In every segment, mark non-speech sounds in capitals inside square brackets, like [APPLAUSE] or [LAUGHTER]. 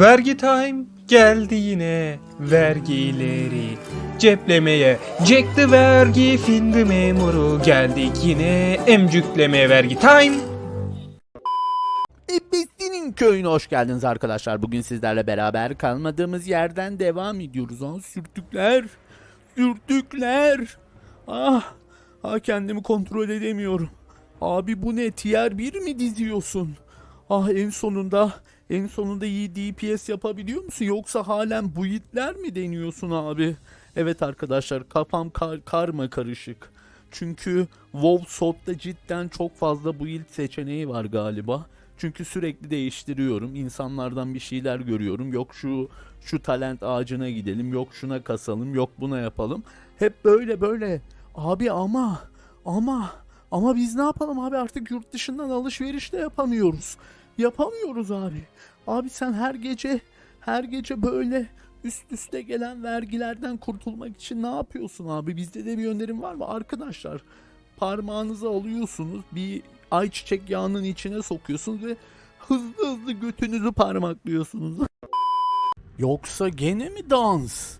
Vergi time geldi yine vergileri ceplemeye Jack the vergi findi memuru geldik yine emcüklemeye vergi time Ebesinin köyüne hoş geldiniz arkadaşlar. Bugün sizlerle beraber kalmadığımız yerden devam ediyoruz. Ah sürtükler, sürtükler. Ah, ah kendimi kontrol edemiyorum. Abi bu ne? Tier 1 mi diziyorsun? Ah en sonunda, en sonunda iyi DPS yapabiliyor musun? Yoksa halen buitler mi deniyorsun abi? Evet arkadaşlar kafam kar karma karışık. Çünkü WoW Sot'ta cidden çok fazla build seçeneği var galiba. Çünkü sürekli değiştiriyorum. İnsanlardan bir şeyler görüyorum. Yok şu şu talent ağacına gidelim. Yok şuna kasalım. Yok buna yapalım. Hep böyle böyle. Abi ama ama ama biz ne yapalım abi artık yurt dışından alışveriş de yapamıyoruz. Yapamıyoruz abi. Abi sen her gece her gece böyle üst üste gelen vergilerden kurtulmak için ne yapıyorsun abi? Bizde de bir önerim var mı? Arkadaşlar parmağınızı alıyorsunuz bir ayçiçek yağının içine sokuyorsunuz ve hızlı hızlı götünüzü parmaklıyorsunuz. Yoksa gene mi dans?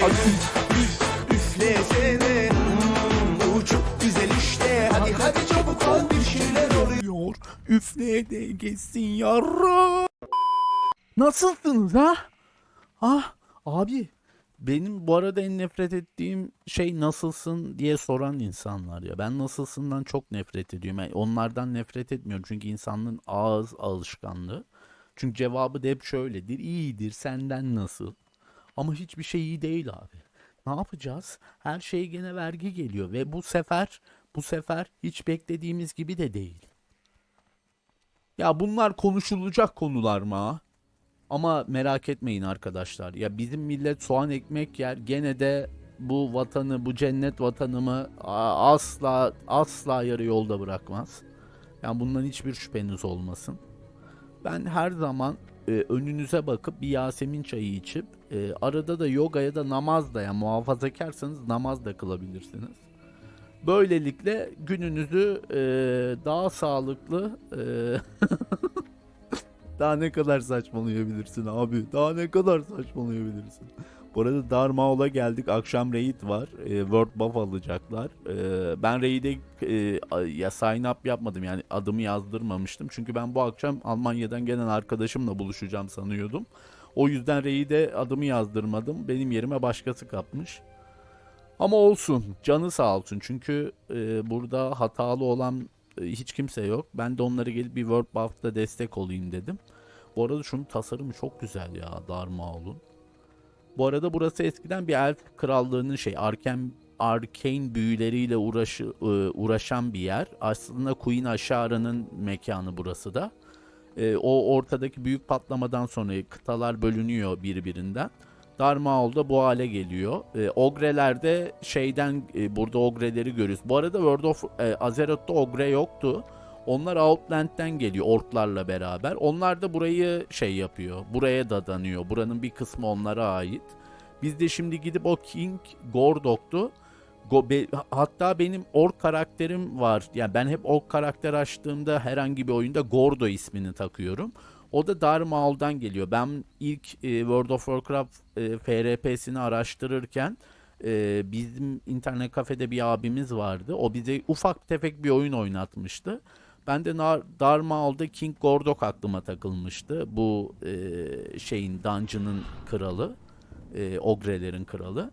Hadi. Üflesene hmm, çok güzel işte Hadi hadi çabuk ol oluyor. Üfleye de geçsin yarra. Nasılsınız ha? Ah abi benim bu arada en nefret ettiğim şey nasılsın diye soran insanlar ya. Ben nasılsından çok nefret ediyorum. Yani onlardan nefret etmiyorum çünkü insanlığın ağız alışkanlığı. Çünkü cevabı da hep şöyledir. İyidir senden nasıl? Ama hiçbir şey iyi değil abi. Ne yapacağız? Her şeye gene vergi geliyor ve bu sefer bu sefer hiç beklediğimiz gibi de değil. Ya bunlar konuşulacak konular mı? Ama merak etmeyin arkadaşlar. Ya bizim millet soğan ekmek yer. Gene de bu vatanı, bu cennet vatanımı asla asla yarı yolda bırakmaz. Yani bundan hiçbir şüpheniz olmasın. Ben her zaman e, önünüze bakıp bir Yasemin çayı içip e, arada da yoga ya da namaz da yani muhafazakarsanız namaz da kılabilirsiniz. Böylelikle gününüzü e, daha sağlıklı e, [LAUGHS] daha ne kadar saçmalayabilirsin abi? Daha ne kadar saçmalayabilirsin? Bu arada Darmaol'a geldik. Akşam raid var. E, World Buff alacaklar. E, ben raid'e e, ya sign up yapmadım. Yani adımı yazdırmamıştım. Çünkü ben bu akşam Almanya'dan gelen arkadaşımla buluşacağım sanıyordum. O yüzden raid'e adımı yazdırmadım. Benim yerime başkası kapmış. Ama olsun. Canı sağ olsun. Çünkü e, burada hatalı olan e, hiç kimse yok. Ben de onlara gelip bir World Buff'ta destek olayım dedim. Bu arada şunun tasarımı çok güzel ya Darmaol'un. Bu arada burası eskiden bir elf krallığının şey Arken arcane büyüleriyle uğraşı, e, uğraşan bir yer. Aslında Queen Ashara'nın mekanı burası da. E, o ortadaki büyük patlamadan sonra kıtalar bölünüyor birbirinden. Darmaol da bu hale geliyor. E, Ogre'lerde şeyden e, burada Ogre'leri görüyoruz. Bu arada World of e, Azeroth'ta Ogre yoktu. Onlar Outland'den geliyor orklarla beraber. Onlar da burayı şey yapıyor. Buraya dadanıyor. Buranın bir kısmı onlara ait. Biz de şimdi gidip o King Gordok'tu. Go, be- hatta benim ork karakterim var. Yani ben hep ork karakter açtığımda herhangi bir oyunda Gordo ismini takıyorum. O da Darmaul'dan geliyor. Ben ilk e, World of Warcraft e, FRP'sini araştırırken e, bizim internet kafede bir abimiz vardı. O bize ufak tefek bir oyun oynatmıştı. Ben de Nar- Darmaul'da King Gordok aklıma takılmıştı. Bu e, şeyin dungeon'ın kralı. E, Ogre'lerin kralı.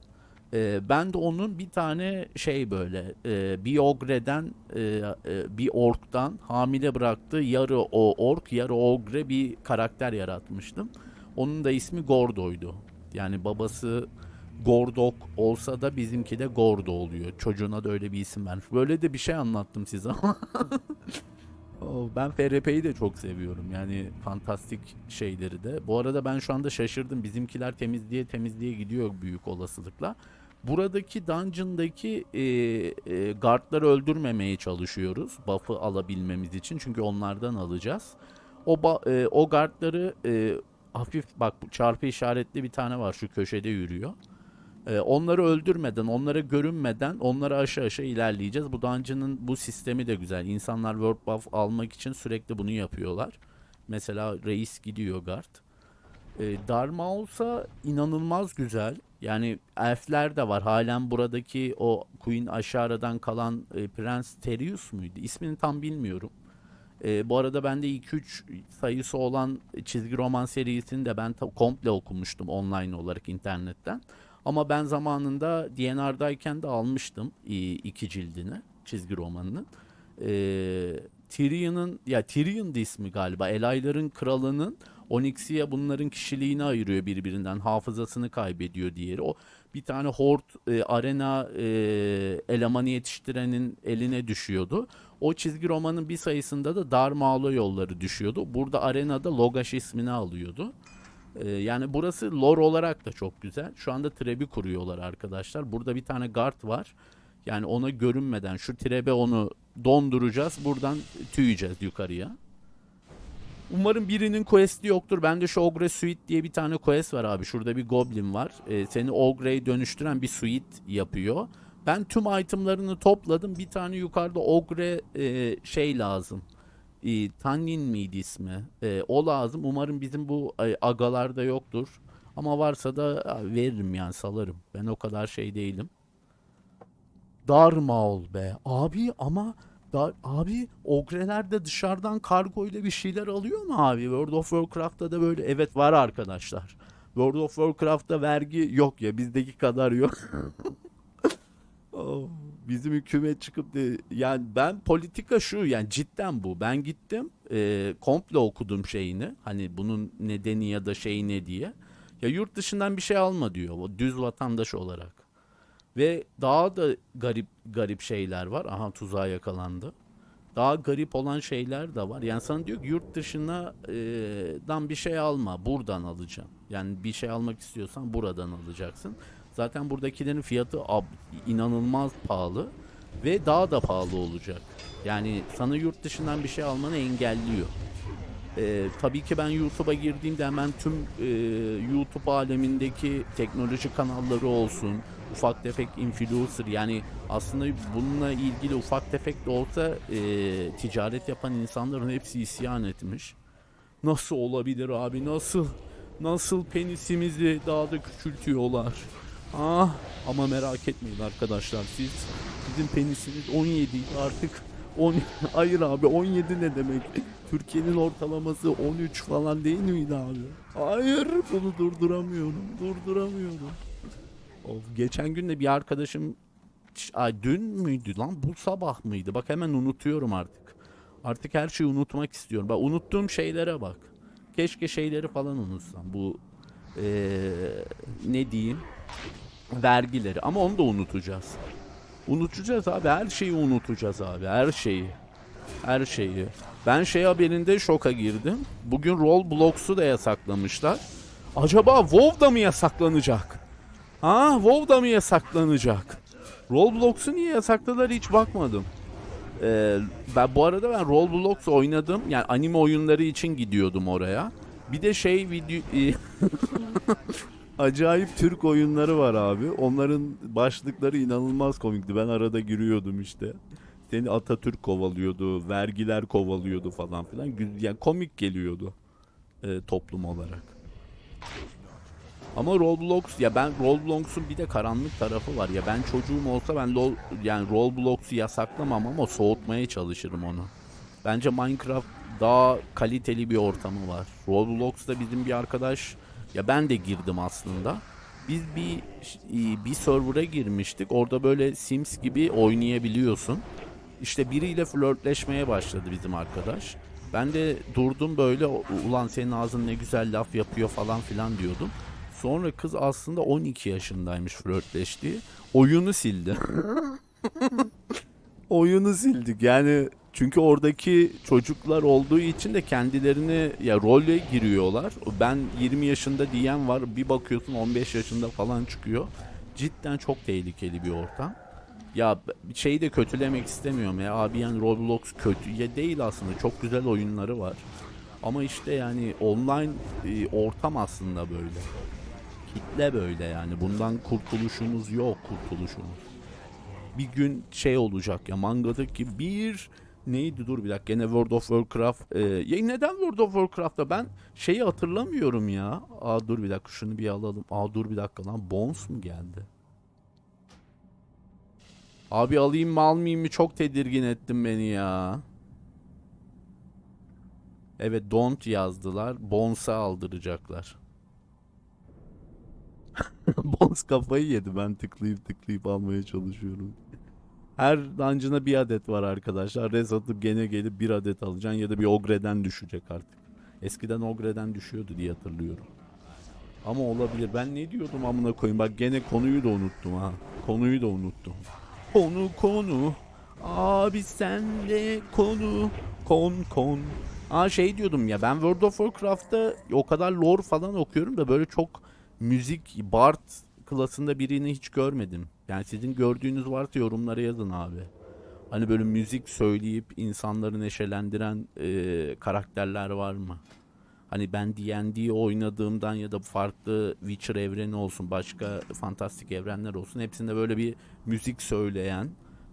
E, ben de onun bir tane şey böyle e, bir ogre'den e, e, bir ork'tan hamile bıraktığı yarı o ork yarı ogre bir karakter yaratmıştım. Onun da ismi Gordo'ydu. Yani babası Gordok olsa da bizimki de Gordo oluyor. Çocuğuna da öyle bir isim vermiş. Böyle de bir şey anlattım size ama. [LAUGHS] Oh, Ben FRP'yi de çok seviyorum. Yani fantastik şeyleri de. Bu arada ben şu anda şaşırdım. Bizimkiler temizliğe temizliğe gidiyor büyük olasılıkla. Buradaki dungeon'daki e, e, guardları öldürmemeye çalışıyoruz. Buff'ı alabilmemiz için. Çünkü onlardan alacağız. O e, o guardları e, hafif bak çarpı işaretli bir tane var şu köşede yürüyor. E, onları öldürmeden, onlara görünmeden onları aşağı aşağı ilerleyeceğiz. Bu dungeon'ın bu sistemi de güzel. İnsanlar World Buff almak için sürekli bunu yapıyorlar. mesela reis gidiyor guard. E, Dharma olsa inanılmaz güzel. Yani elfler de var. Halen buradaki o Queen Ashara'dan kalan e, Prens Terius muydu? İsmini tam bilmiyorum. E, bu arada bende 2-3 sayısı olan çizgi roman serisini de ben komple okumuştum online olarak internetten. Ama ben zamanında DNR'dayken de almıştım e, iki cildini çizgi romanının. E, Tyrion'un ya Tyrion'dı ismi galiba. Elayların kralının Onyxia bunların kişiliğini ayırıyor birbirinden. Hafızasını kaybediyor diğeri. O bir tane hort e, arena e, elemanı yetiştirenin eline düşüyordu. O çizgi romanın bir sayısında da Darmağlı yolları düşüyordu. Burada arenada Logash ismini alıyordu. E, yani burası lore olarak da çok güzel. Şu anda trebi kuruyorlar arkadaşlar. Burada bir tane guard var. Yani ona görünmeden şu trebe onu donduracağız. Buradan tüyeceğiz yukarıya. Umarım birinin quest'i yoktur. Bende şu Ogre Suite diye bir tane quest var abi. Şurada bir goblin var. Ee, seni Ogre'ye dönüştüren bir suite yapıyor. Ben tüm itemlarını topladım. Bir tane yukarıda Ogre e, şey lazım. E, Tannin miydi ismi? E, o lazım. Umarım bizim bu e, agalarda yoktur. Ama varsa da a, veririm yani salarım. Ben o kadar şey değilim. Darma ol be. Abi ama da, abi ogreler de dışarıdan kargo ile bir şeyler alıyor mu abi? World of Warcraft'ta da böyle evet var arkadaşlar. World of Warcraft'ta vergi yok ya bizdeki kadar yok. [LAUGHS] Oh, Bizim hükümet çıkıp de yani ben politika şu yani cidden bu. Ben gittim e, komple okudum şeyini. Hani bunun nedeni ya da şey ne diye. Ya yurt dışından bir şey alma diyor düz vatandaş olarak. Ve daha da garip garip şeyler var. Aha tuzağa yakalandı. Daha garip olan şeyler de var. Yani sana diyor ki yurt dışına e, dan bir şey alma. Buradan alacağım. Yani bir şey almak istiyorsan buradan alacaksın. Zaten buradakilerin fiyatı inanılmaz pahalı ve daha da pahalı olacak. Yani sana yurt dışından bir şey almanı engelliyor. Ee, tabii ki ben YouTube'a girdiğimde hemen tüm e, YouTube alemindeki teknoloji kanalları olsun, ufak tefek influencer yani aslında bununla ilgili ufak tefek de olsa e, ticaret yapan insanların hepsi isyan etmiş. Nasıl olabilir abi nasıl? Nasıl penisimizi daha da küçültüyorlar? Ah ama merak etmeyin arkadaşlar siz bizim penisimiz 17 artık 10 [LAUGHS] hayır abi 17 ne demek? Türkiye'nin ortalaması 13 falan değil miydi abi? Hayır bunu durduramıyorum. Durduramıyorum. Of, geçen gün de bir arkadaşım ay dün müydü lan bu sabah mıydı? Bak hemen unutuyorum artık. Artık her şeyi unutmak istiyorum. Bak unuttuğum şeylere bak. Keşke şeyleri falan unutsam. Bu eee, ne diyeyim? Vergileri ama onu da unutacağız. Unutacağız abi. Her şeyi unutacağız abi. Her şeyi. Her şeyi. Ben şey haberinde şoka girdim. Bugün Roblox'u da yasaklamışlar. Acaba WoW da mı yasaklanacak? Ha WoW da mı yasaklanacak? Roblox'u niye yasakladılar hiç bakmadım. Ee, ben bu arada ben Roblox oynadım. Yani anime oyunları için gidiyordum oraya. Bir de şey video [LAUGHS] Acayip Türk oyunları var abi. Onların başlıkları inanılmaz komikti. Ben arada giriyordum işte. Seni Atatürk kovalıyordu, vergiler kovalıyordu falan filan. Yani komik geliyordu e, toplum olarak. Ama Roblox ya ben Roblox'un bir de karanlık tarafı var ya ben çocuğum olsa ben LOL, yani Roblox'u yasaklamam ama soğutmaya çalışırım onu. Bence Minecraft daha kaliteli bir ortamı var. Roblox'ta bizim bir arkadaş ya ben de girdim aslında. Biz bir bir server'a girmiştik. Orada böyle Sims gibi oynayabiliyorsun. İşte biriyle flörtleşmeye başladı bizim arkadaş. Ben de durdum böyle ulan senin ağzın ne güzel laf yapıyor falan filan diyordum. Sonra kız aslında 12 yaşındaymış flörtleştiği. Oyunu sildi. [LAUGHS] Oyunu sildik yani çünkü oradaki çocuklar olduğu için de kendilerini ya role giriyorlar. Ben 20 yaşında diyen var bir bakıyorsun 15 yaşında falan çıkıyor. Cidden çok tehlikeli bir ortam. Ya şeyi de kötülemek istemiyorum ya abi yani Roblox kötü ya değil aslında çok güzel oyunları var. Ama işte yani online e, ortam aslında böyle. Kitle böyle yani bundan kurtuluşumuz yok kurtuluşumuz bir gün şey olacak ya mangadaki bir neydi dur bir dakika gene World of Warcraft. Ee, neden World of Warcraft'ta ben şeyi hatırlamıyorum ya. Aa dur bir dakika şunu bir alalım. Aa dur bir dakika lan Bones mu geldi? Abi alayım mı almayayım mı çok tedirgin ettin beni ya. Evet don't yazdılar. Bones'a aldıracaklar. [LAUGHS] Bones kafayı yedi ben tıklayıp tıklayıp almaya çalışıyorum. Her dungeon'a bir adet var arkadaşlar. Res atıp gene gelip bir adet alacaksın ya da bir ogre'den düşecek artık. Eskiden ogre'den düşüyordu diye hatırlıyorum. Ama olabilir. Ben ne diyordum amına koyayım. Bak gene konuyu da unuttum ha. Konuyu da unuttum. Konu konu. Abi sen de konu. Kon kon. Aa şey diyordum ya ben World of Warcraft'ta o kadar lore falan okuyorum da böyle çok müzik Bard klasında birini hiç görmedim. Yani sizin gördüğünüz varsa yorumlara yazın abi. Hani böyle müzik söyleyip insanları neşelendiren e, karakterler var mı? Hani ben D&D oynadığımdan ya da farklı Witcher evreni olsun, başka fantastik evrenler olsun hepsinde böyle bir müzik söyleyen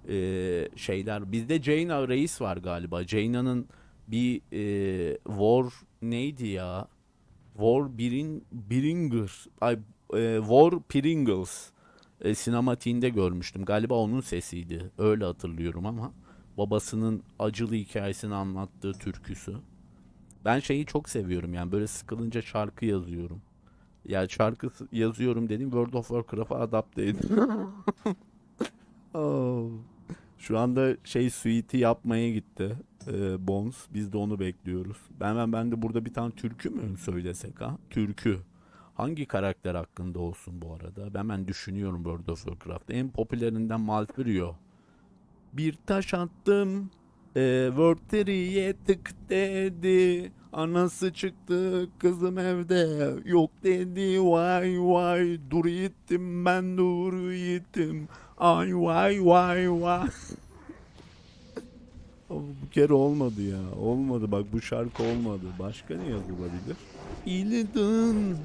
e, şeyler. Bizde Jaina Reis var galiba. Jaina'nın bir e, War neydi ya? War Birin, Biringer, ay, e, War Pringles e, sinematiğinde görmüştüm. Galiba onun sesiydi. Öyle hatırlıyorum ama babasının acılı hikayesini anlattığı türküsü. Ben şeyi çok seviyorum yani böyle sıkılınca şarkı yazıyorum. Yani şarkı yazıyorum dediğim World of Warcraft'a adapte edin. [LAUGHS] [LAUGHS] Oh. Şu anda şey suite'i yapmaya gitti. Ee, Bones. Biz de onu bekliyoruz. Ben, ben, ben de burada bir tane türkü mü söylesek ha? Türkü. Hangi karakter hakkında olsun bu arada? Ben ben düşünüyorum World of Warcraft. En popülerinden Malfurion. Bir taş attım. E, Wordteri'ye tık dedi. Anası çıktı kızım evde yok dedi vay vay dur gittim ben dur gittim ay vay vay vay bu kere olmadı ya olmadı bak bu şarkı olmadı başka ne yazılabilir İlidin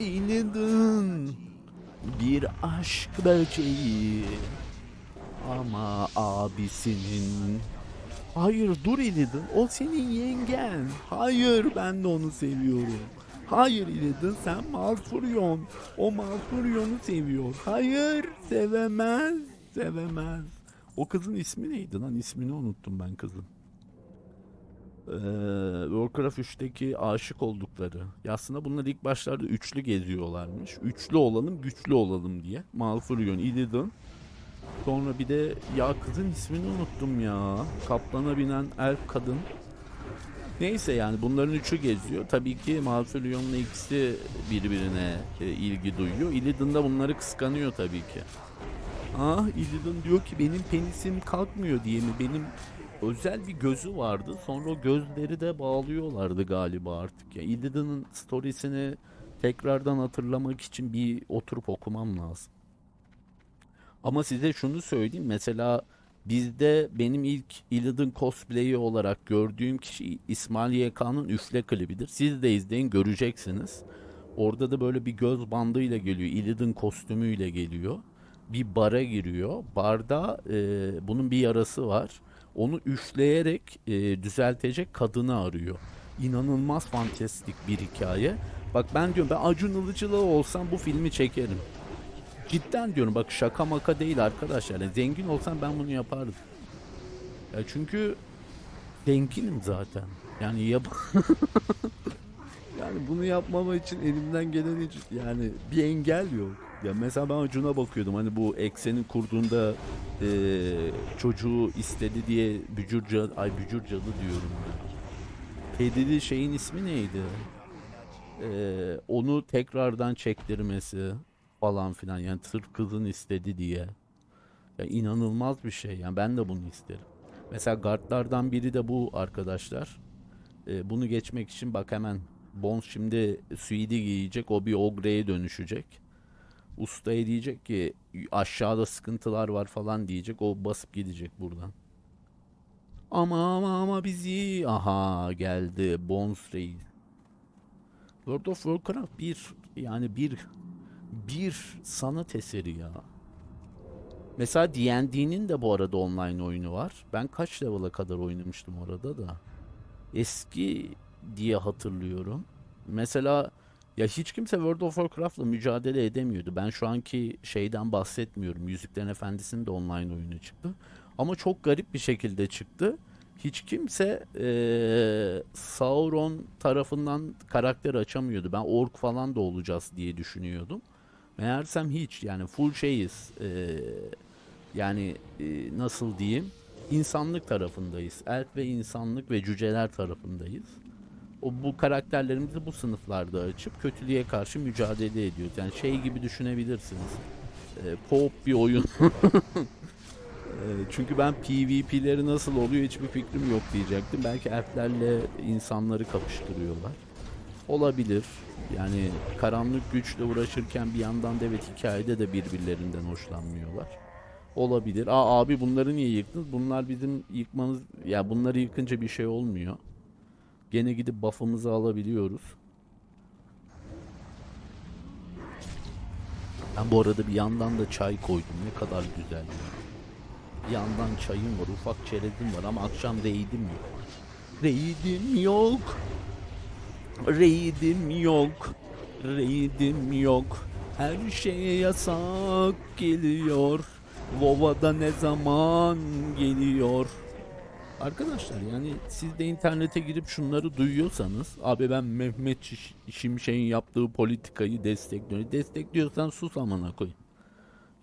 İlidin bir aşk böceği ama abisinin Hayır dur Illidan o senin yengen. Hayır ben de onu seviyorum. Hayır Illidan sen Malfurion. O Malfurion'u seviyor. Hayır sevemez. Sevemez. O kızın ismi neydi lan? İsmini unuttum ben kızın. Ee, Warcraft 3'teki aşık oldukları. Ya aslında bunlar ilk başlarda üçlü geziyorlarmış. Üçlü olalım, güçlü olalım diye. Malfurion, Illidan, Sonra bir de ya kızın ismini unuttum ya. Kaplana binen elf kadın. Neyse yani bunların üçü geziyor. Tabii ki Malfurion'la ikisi birbirine e, ilgi duyuyor. Illidan da bunları kıskanıyor tabii ki. Ah Illidan diyor ki benim penisim kalkmıyor diye mi? Benim özel bir gözü vardı. Sonra o gözleri de bağlıyorlardı galiba artık. Ya Illidan'ın storiesini tekrardan hatırlamak için bir oturup okumam lazım. Ama size şunu söyleyeyim. Mesela bizde benim ilk Illidan cosplay'i olarak gördüğüm kişi İsmail YK'nın üfle klibidir. Siz de izleyin göreceksiniz. Orada da böyle bir göz bandıyla geliyor. Illidan kostümüyle geliyor. Bir bara giriyor. Barda e, bunun bir yarası var. Onu üfleyerek e, düzeltecek kadını arıyor. İnanılmaz fantastik bir hikaye. Bak ben diyorum ben Acun Ilıcalı olsam bu filmi çekerim. Cidden diyorum bak şaka maka değil arkadaşlar. Yani zengin olsam ben bunu yapardım. Ya çünkü zenginim zaten. Yani yap [LAUGHS] Yani bunu yapmama için elimden gelen hiç yani bir engel yok. Ya mesela ben Acun'a bakıyordum hani bu ekseni kurduğunda eee, çocuğu istedi diye bücürca ay bücürcalı diyorum. Kedili şeyin ismi neydi? Eee, onu tekrardan çektirmesi falan filan yani sırf kızın istedi diye. Ya inanılmaz bir şey yani ben de bunu isterim. Mesela guardlardan biri de bu arkadaşlar. Ee, bunu geçmek için bak hemen Bones şimdi suidi giyecek o bir ogre'ye dönüşecek. Ustaya diyecek ki aşağıda sıkıntılar var falan diyecek o basıp gidecek buradan. Ama ama ama bizi aha geldi Bones Reis. World of Warcraft bir yani bir bir sanat eseri ya. Mesela D&D'nin de bu arada online oyunu var. Ben kaç level'a kadar oynamıştım orada da. Eski diye hatırlıyorum. Mesela ya hiç kimse World of Warcraft'la mücadele edemiyordu. Ben şu anki şeyden bahsetmiyorum. Yüzüklerin Efendisi'nin de online oyunu çıktı. Ama çok garip bir şekilde çıktı. Hiç kimse eee, Sauron tarafından karakter açamıyordu. Ben ork falan da olacağız diye düşünüyordum. Meğersem hiç yani full şeyiz. Eee, yani eee, nasıl diyeyim? İnsanlık tarafındayız. Elf ve insanlık ve cüceler tarafındayız. O bu karakterlerimizi bu sınıflarda açıp kötülüğe karşı mücadele ediyoruz. Yani şey gibi düşünebilirsiniz. Eee co-op bir oyun. Eee, [LAUGHS] Çünkü ben PvP'leri nasıl oluyor hiçbir fikrim yok diyecektim. Belki elflerle insanları kapıştırıyorlar. Olabilir. Yani karanlık güçle uğraşırken bir yandan da evet hikayede de birbirlerinden hoşlanmıyorlar. Olabilir. Aa abi bunları niye yıktınız? Bunlar bizim yıkmamız ya bunları yıkınca bir şey olmuyor. Gene gidip buff'ımızı alabiliyoruz. Ben bu arada bir yandan da çay koydum. Ne kadar güzel. Bir yandan çayım var, ufak çerezim var ama akşam reidim yok. Reidim yok. Reidim yok. Reidim yok. Her şeye yasak geliyor. Vova'da ne zaman geliyor? Arkadaşlar yani siz de internete girip şunları duyuyorsanız abi ben Mehmet Şimşek'in yaptığı politikayı destekliyorum. Destekliyorsan sus amına koy.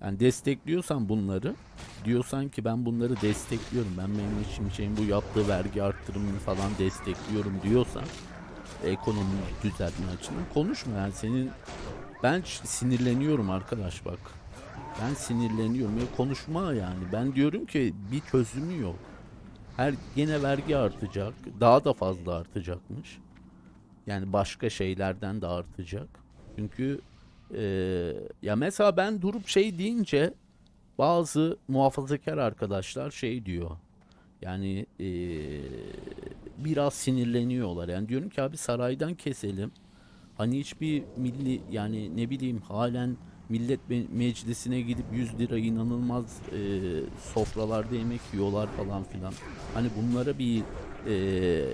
Yani destekliyorsan bunları diyorsan ki ben bunları destekliyorum. Ben Mehmet Şimşek'in bu yaptığı vergi arttırımını falan destekliyorum diyorsan ekonomi düzeltme açısından konuşma yani senin ben sinirleniyorum arkadaş bak. Ben sinirleniyorum ya konuşma yani. Ben diyorum ki bir çözümü yok. Her gene vergi artacak. Daha da fazla artacakmış. Yani başka şeylerden de artacak. Çünkü eee, ya mesela ben durup şey deyince bazı muhafazakar arkadaşlar şey diyor. Yani eee, biraz sinirleniyorlar. Yani diyorum ki abi saraydan keselim. Hani hiçbir milli yani ne bileyim halen millet me- meclisine gidip 100 lira inanılmaz eee, sofralarda yemek yiyorlar falan filan. Hani bunlara bir eee,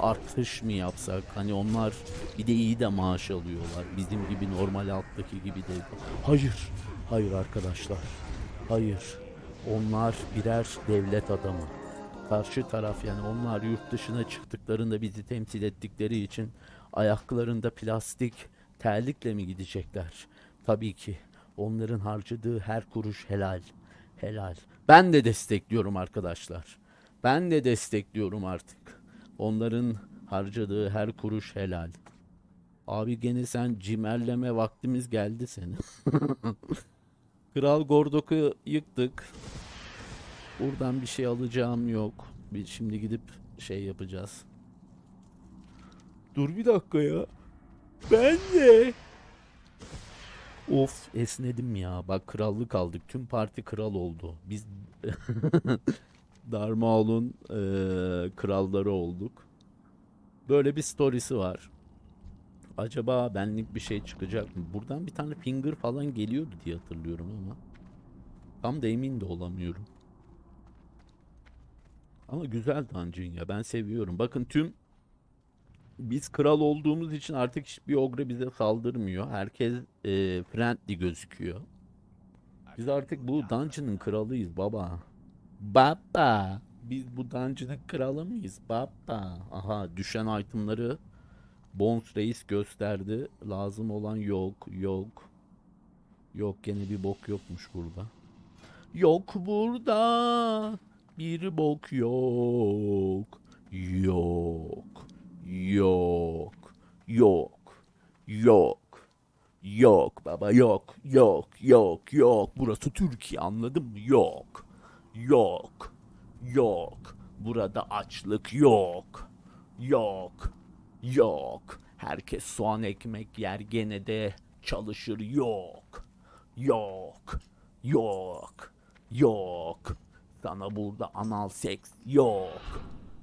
artış mı yapsak? Hani onlar bir de iyi de maaş alıyorlar. Bizim gibi normal alttaki gibi de. Hayır. Hayır arkadaşlar. Hayır. Onlar birer devlet adamı. Karşı taraf yani onlar yurt dışına çıktıklarında bizi temsil ettikleri için ayaklarında plastik terlikle mi gidecekler? Tabii ki. Onların harcadığı her kuruş helal. Helal. Ben de destekliyorum arkadaşlar. Ben de destekliyorum artık. Onların harcadığı her kuruş helal. Abi gene sen cimerleme vaktimiz geldi senin. [LAUGHS] Kral Gordok'u yıktık. Buradan bir şey alacağım yok. Bir şimdi gidip şey yapacağız. Dur bir dakika ya. Ben de. Of esnedim ya. Bak krallık aldık. Tüm parti kral oldu. Biz [LAUGHS] Darmaol'un eee, kralları olduk. Böyle bir storiesi var. Acaba benlik bir şey çıkacak mı? Buradan bir tane finger falan geliyordu diye hatırlıyorum ama. Tam da emin de olamıyorum. Ama güzel dungeon ya. Ben seviyorum. Bakın tüm biz kral olduğumuz için artık hiçbir ogre bize saldırmıyor. Herkes e, friendly gözüküyor. Biz artık bu dungeon'ın kralıyız baba. Baba. Biz bu dungeon'ın kralı mıyız baba? Aha düşen itemları Bones Reis gösterdi. Lazım olan yok. Yok. Yok gene bir bok yokmuş burada. Yok burada. Bir bok yok. Yok. Yok. Yok. Yok. Yok baba yok. Yok. Yok. Yok. Burası Türkiye anladın mı? Yok. Yok. Yok. Burada açlık yok. Yok. Yok. Herkes soğan ekmek yer gene de çalışır yok. Yok. Yok. Yok. Sana burada anal seks yok.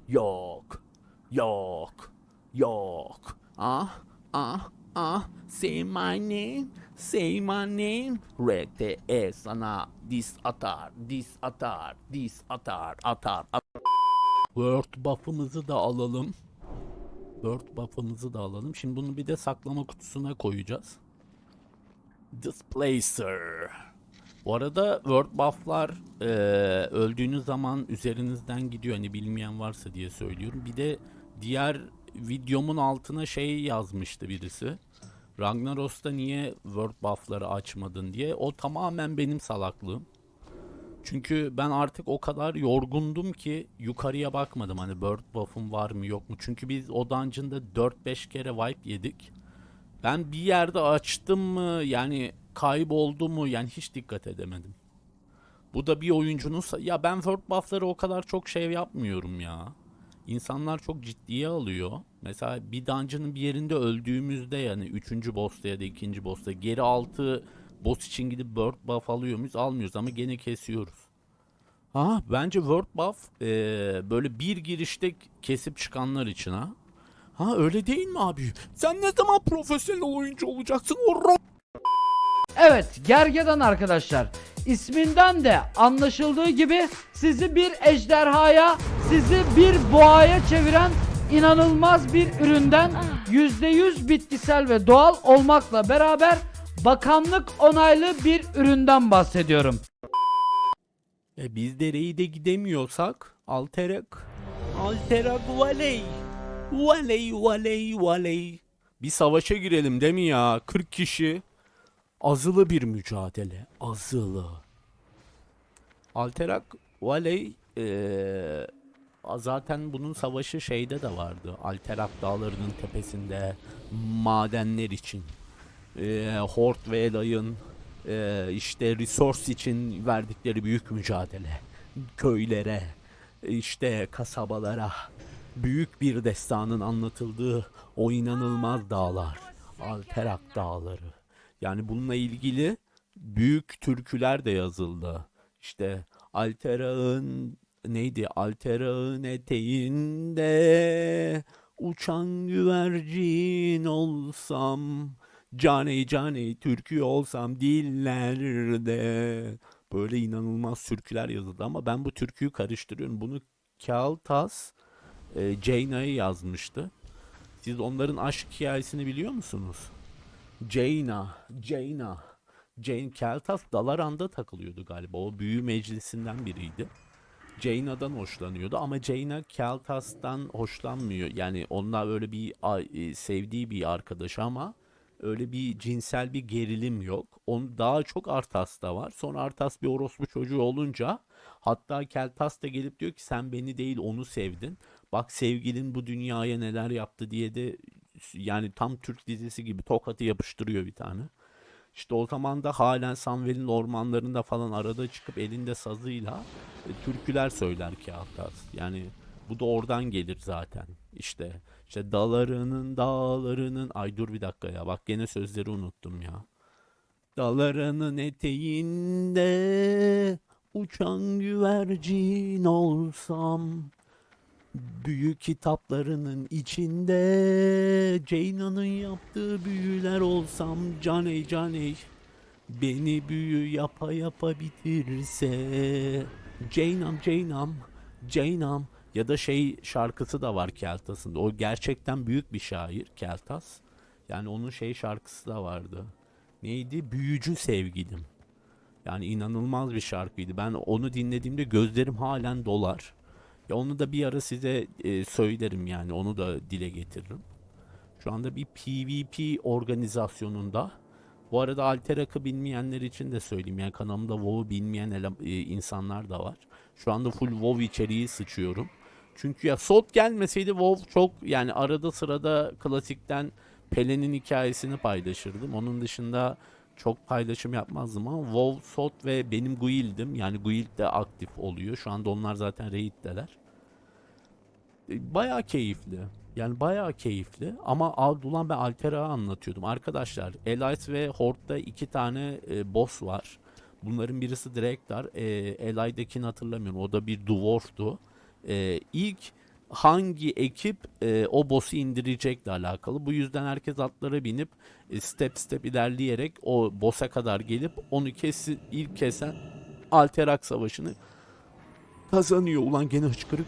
Yok. Yok. Yok. Ah ah ah say my name. Say my name. RTE sana dis atar, dis atar, dis atar, atar, atar. Word buff'ımızı da alalım. Word buff'ımızı da alalım. Şimdi bunu bir de saklama kutusuna koyacağız. Displacer. Bu arada word buff'lar eee, öldüğünüz zaman üzerinizden gidiyor. Hani bilmeyen varsa diye söylüyorum. Bir de diğer videomun altına şey yazmıştı birisi. Ragnaros'ta niye word buff'ları açmadın diye. O tamamen benim salaklığım. Çünkü ben artık o kadar yorgundum ki yukarıya bakmadım. Hani bird buff'um var mı yok mu? Çünkü biz o dungeon'da 4-5 kere wipe yedik. Ben bir yerde açtım mı yani kayboldu mu yani hiç dikkat edemedim. Bu da bir oyuncunun ya ben word buff'ları o kadar çok şey yapmıyorum ya. İnsanlar çok ciddiye alıyor. Mesela bir dungeon'ın bir yerinde öldüğümüzde yani 3. boss'ta ya da 2. boss'ta geri altı boss için gidip bird buff alıyor muyuz? Almıyoruz ama gene kesiyoruz. Ha bence word buff eee, böyle bir girişte kesip çıkanlar için ha. Ha öyle değil mi abi? Sen ne zaman profesyonel oyuncu olacaksın? O Evet, gergedan arkadaşlar. İsminden de anlaşıldığı gibi sizi bir ejderhaya, sizi bir boğaya çeviren inanılmaz bir üründen %100 bitkisel ve doğal olmakla beraber bakanlık onaylı bir üründen bahsediyorum. E biz de gidemiyorsak Alterek Alterek Valey. Valey Valey Valey. Bir savaşa girelim değil mi ya? 40 kişi. Azılı bir mücadele Azılı. Alterak Valey eee, zaten bunun savaşı şeyde de vardı. Alterak dağlarının tepesinde madenler için. Eee Hort ve Elay'ın eee, işte resource için verdikleri büyük mücadele. Köylere, işte kasabalara büyük bir destanın anlatıldığı o inanılmaz dağlar. Alterak dağları. Yani bununla ilgili büyük türküler de yazıldı. İşte Altera'nın neydi? Altera'nın eteğinde uçan güvercin olsam Caney caney türkü olsam dillerde böyle inanılmaz türküler yazıldı ama ben bu türküyü karıştırıyorum. Bunu Kaltas e, Jayna'ya yazmıştı. Siz onların aşk hikayesini biliyor musunuz? Jaina, Jaina. Jane Keltas Dalaran'da takılıyordu galiba. O büyü meclisinden biriydi. Jaina'dan hoşlanıyordu ama Jaina Keltas'tan hoşlanmıyor. Yani onunla öyle bir e, sevdiği bir arkadaş ama öyle bir cinsel bir gerilim yok. Onun daha çok Artas'ta var. Sonra Artas bir orospu çocuğu olunca hatta Keltas da gelip diyor ki sen beni değil onu sevdin. Bak sevgilin bu dünyaya neler yaptı diye de yani tam Türk dizisi gibi tokatı yapıştırıyor bir tane. İşte o zaman da halen Samvel'in ormanlarında falan arada çıkıp elinde sazıyla e, türküler söyler Kağıttas. Yani bu da oradan gelir zaten. İşte işte dalarının dağlarının ay dur bir dakika ya bak gene sözleri unuttum ya. Dalarının eteğinde uçan güvercin olsam Büyük kitaplarının içinde Ceyna'nın yaptığı büyüler olsam caney caney Beni büyü yapa yapa bitirse Ceynam Ceynam Ceynam ya da şey şarkısı da var Keltas'ın. O gerçekten büyük bir şair Keltas. Yani onun şey şarkısı da vardı. Neydi? Büyücü sevgilim. Yani inanılmaz bir şarkıydı. Ben onu dinlediğimde gözlerim halen dolar. Ya onu da bir ara size e, söylerim yani onu da dile getiririm. Şu anda bir PvP organizasyonunda. Bu arada Alterak'ı bilmeyenler için de söyleyeyim. Yani kanalımda WoW'u bilmeyen ele- e, insanlar da var. Şu anda full WoW içeriği sıçıyorum. Çünkü ya SOT gelmeseydi WoW çok yani arada sırada klasikten Pelin'in hikayesini paylaşırdım. Onun dışında çok paylaşım yapmazdım ama WoW, SOT ve benim Guild'im yani Guild de aktif oluyor. Şu anda onlar zaten raid'deler. E, Bayağı keyifli. Yani bayağı keyifli ama Aldulan ve Altera anlatıyordum. Arkadaşlar Elias ve Horde'da iki tane e, boss var. Bunların birisi Drek'tar. E, Eli'dekini hatırlamıyorum. O da bir dwarf'tu. E, ilk hangi ekip e, o boss'u indirecekle alakalı. Bu yüzden herkes atlara binip step step ilerleyerek o boss'a kadar gelip onu kesi, ilk kesen Alterak Savaşı'nı kazanıyor. Ulan gene hıçkırık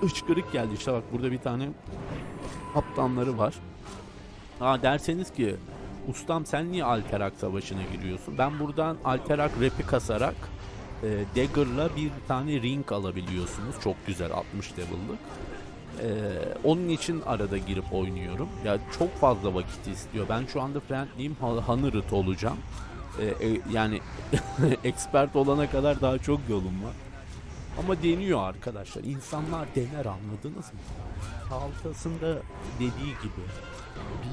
hıçkırık geldi. İşte bak burada bir tane kaptanları var. Ha derseniz ki ustam sen niye Alterak Savaşı'na giriyorsun? Ben buradan Alterak rap'i kasarak e, Dagger'la bir tane ring alabiliyorsunuz. Çok güzel 60 level'lık. E, onun için arada girip oynuyorum. Ya çok fazla vakit istiyor. Ben şu anda friendliyim. Hunnered olacağım. E, e, yani [LAUGHS] expert olana kadar daha çok yolum var. Ama deniyor arkadaşlar. İnsanlar dener anladınız mı? Kalçasında dediği gibi.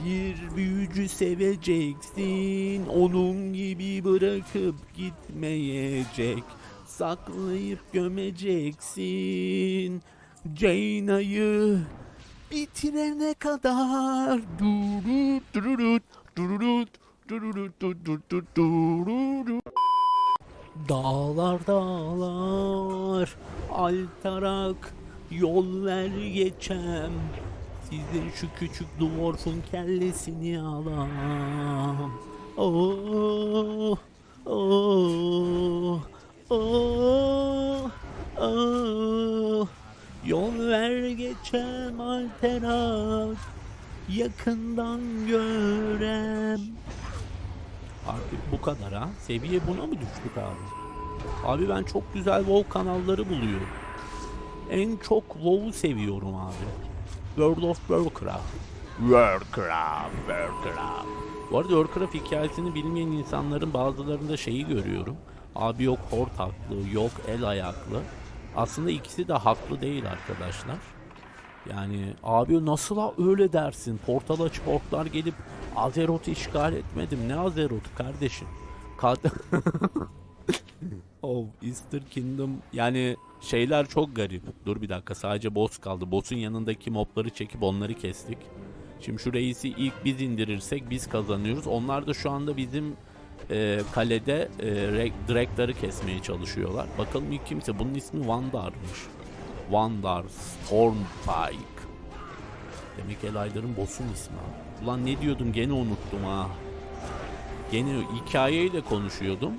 Bir büyücü seveceksin, onun gibi bırakıp gitmeyecek. Saklayıp gömeceksin. Ceyna'yı bitirene kadar. Durut durut durut durut durut durut. Dağlar dağlar altarak yol ver geçem Size şu küçük dwarf'un kellesini alam Oh oh oh oh Yol ver geçem altarak yakından görem Artık bu kadar ha. Seviye buna mı düştük abi? Abi ben çok güzel WoW kanalları buluyorum. En çok WoW'u seviyorum abi. World of Warcraft. Warcraft, Warcraft. Bu arada Warcraft hikayesini bilmeyen insanların bazılarında şeyi görüyorum. Abi yok hort haklı, yok el ayaklı. Aslında ikisi de haklı değil arkadaşlar. Yani abi nasıl öyle dersin? Portal açıp orklar gelip Azeroth'u işgal etmedim. Ne Azeroth'u kardeşim? Kad [LAUGHS] oh, Easter Kingdom yani şeyler çok garip. Dur bir dakika sadece boss kaldı. Boss'un yanındaki mobları çekip onları kestik. Şimdi şu reisi ilk biz indirirsek biz kazanıyoruz. Onlar da şu anda bizim e, kalede e, re- Drek'ları kesmeye çalışıyorlar. Bakalım ilk kimse. Bunun ismi Vandar'mış. Vandar Stormpike. Demek Elaydar'ın boss'un ismi. Ulan ne diyordum gene unuttum ha. Gene hikayeyle konuşuyordum.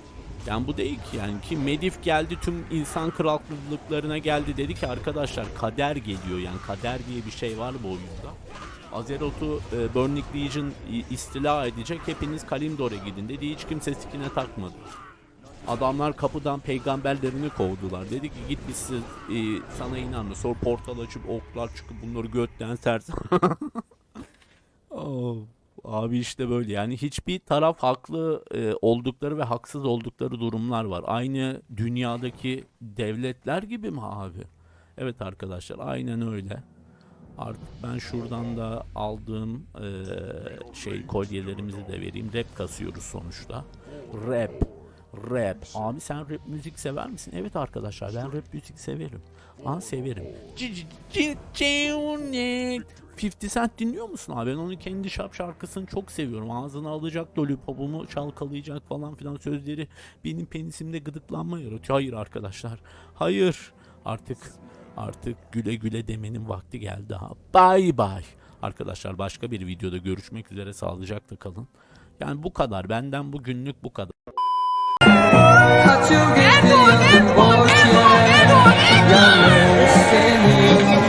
Yani bu değil ki yani ki Medivh geldi tüm insan krallıklarına geldi dedi ki arkadaşlar kader geliyor yani kader diye bir şey var bu oyunda. Azeroth'u e, Burning Legion istila edecek hepiniz Kalimdor'a gidin dedi hiç kimse sikine takmadı. Adamlar kapıdan peygamberlerini kovdular. Dedi ki git biz siz- e, sana inanma. Sonra portal açıp oklar çıkıp bunları götten sersin. [LAUGHS] oh, abi işte böyle yani hiçbir taraf haklı e, oldukları ve haksız oldukları durumlar var. Aynı dünyadaki devletler gibi mi abi? Evet arkadaşlar aynen öyle. Artık ben şuradan da aldığım e, şey kolyelerimizi de vereyim. Rap kasıyoruz sonuçta. Rap. Rap. Abi sen rap müzik sever misin? Evet arkadaşlar ben rap müzik severim. Aa severim. C- c- c- c- 50 Cent dinliyor musun abi? Ben onun kendi şap şarkısını çok seviyorum. Ağzına alacak lollipopumu çalkalayacak falan filan sözleri benim penisimde gıdıklanma yaratıyor. Hayır arkadaşlar. Hayır. Artık artık güle güle demenin vakti geldi ha. Bye bye. Arkadaşlar başka bir videoda görüşmek üzere sağlıcakla kalın. Yani bu kadar. Benden bugünlük bu kadar. Kaç yıl geçti boş yere Yalnız seni